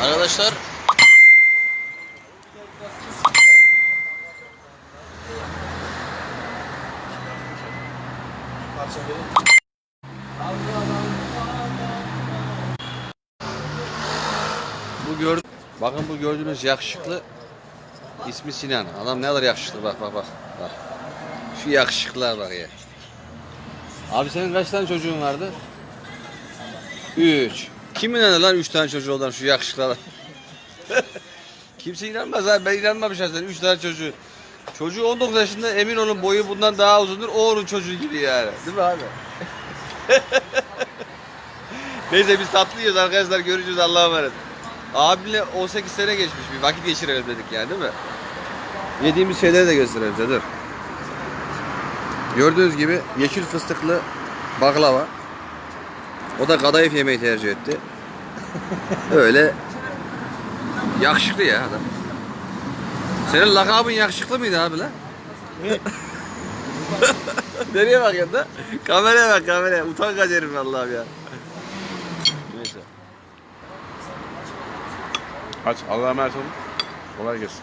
Arkadaşlar bu gör bakın bu gördüğünüz yakışıklı ismi Sinan. Adam ne kadar yakışıklı bak bak bak. bak. Şu yakışıklılar bak ya. Abi senin kaç tane çocuğun vardı? Üç. Kim inanır lan üç tane çocuğu olan şu yakışıklılara? Kimse inanmaz abi. Ben inanmam şahsen. Üç tane çocuğu. Çocuğu 19 yaşında emin olun boyu bundan daha uzundur. O onun çocuğu gibi yani. Değil mi abi? Neyse biz tatlı arkadaşlar. Görüşürüz Allah'a emanet. Abimle 18 sene geçmiş. Bir vakit geçirelim dedik yani değil mi? Yediğimiz şeyleri de gösterelim size dur. Gördüğünüz gibi yeşil fıstıklı baklava. O da kadayıf yemeyi tercih etti. Öyle yakışıklı ya adam. Senin lakabın yakışıklı mıydı abi lan? Nereye bakıyorsun da? Kameraya bak kameraya. Utangaç herif Allah'ım ya. Neyse. Aç. Allah'a emanet olun. Kolay gelsin.